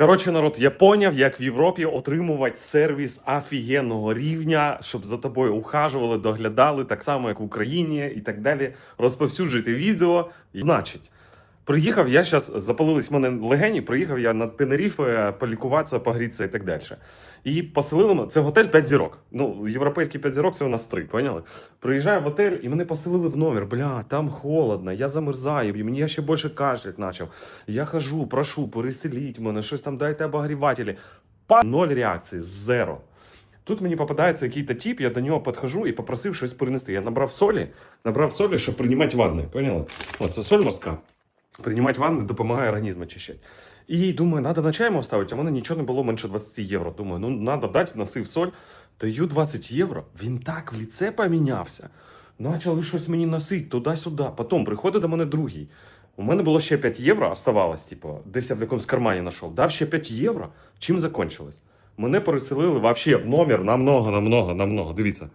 Коротше, народ, я поняв, як в Європі отримувати сервіс офігенного рівня, щоб за тобою ухажували, доглядали, так само, як в Україні і так далі. Розповсюджуйте відео. Значить, приїхав я зараз, запалились в мене легені, приїхав я на Тенеріфе полікуватися, погрітися і так далі. І поселили мене, це готель 5 зірок. Ну, європейський 5 зірок це у нас 3, поняли? Приїжджаю в готель і мене поселили в номер. Бля, там холодно, я замерзаю, і мені я ще більше кашлять почав. Я хожу, прошу, переселіть мене, щось там дайте обогрівателі. Па ноль реакції, зеро. Тут мені попадається якийсь тип, я до нього підходжу і попросив щось принести. Я набрав солі, набрав солі, щоб приймати ванни. Поняли? От це соль морська. Приймати ванни допомагає організм очищати. І думаю, треба на чай ставити, а в мене нічого не було менше 20 євро. Думаю, ну треба дати, носив соль. Даю 20 євро. Він так в ліце помінявся. Почали щось мені носити туди-сюди. Потім приходить до мене другий. У мене було ще 5 євро, оставалось, типу, десь я в якомусь кармані знайшов. Дав ще 5 євро. Чим закончилось? Мене переселили вообще в номер намного, намного, намного. Дивіться.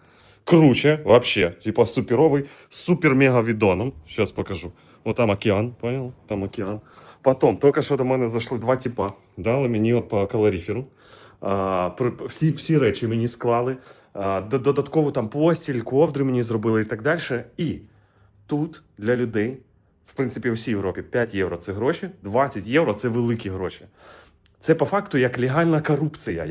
Круче, вообще. Типа суперовий, супер-мега відоном. Сейчас покажу. Вот там океан, понял? Там океан. Потім, тільки що до мене зайшли два типа. Дали мені от по калоріферу. А, всі, всі речі мені склали. А, додатково там постіль, ковдри мені зробили і так далі. І тут для людей, в принципі, у всій Європі 5 євро це гроші, 20 євро це великі гроші. Це по факту як легальна корупція.